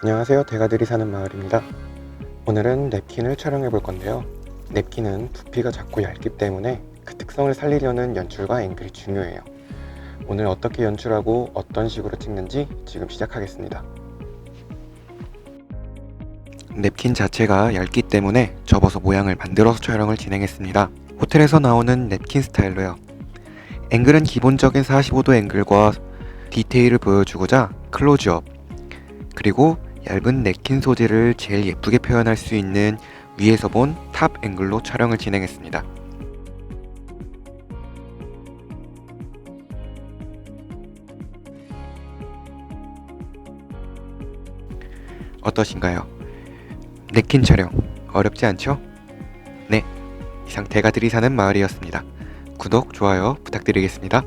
안녕하세요. 대가들이 사는 마을입니다. 오늘은 냅킨을 촬영해 볼 건데요. 냅킨은 부피가 작고 얇기 때문에 그 특성을 살리려는 연출과 앵글이 중요해요. 오늘 어떻게 연출하고 어떤 식으로 찍는지 지금 시작하겠습니다. 냅킨 자체가 얇기 때문에 접어서 모양을 만들어서 촬영을 진행했습니다. 호텔에서 나오는 냅킨 스타일로요. 앵글은 기본적인 45도 앵글과 디테일을 보여주고자 클로즈업 그리고 얇은 냅킨 소재를 제일 예쁘게 표현할 수 있는 위에서 본 탑 앵글로 촬영을 진행했습니다. 어떠신가요? 냅킨 촬영 어렵지 않죠? 네, 이상 대가들이 사는 마을이었습니다. 구독, 좋아요 부탁드리겠습니다.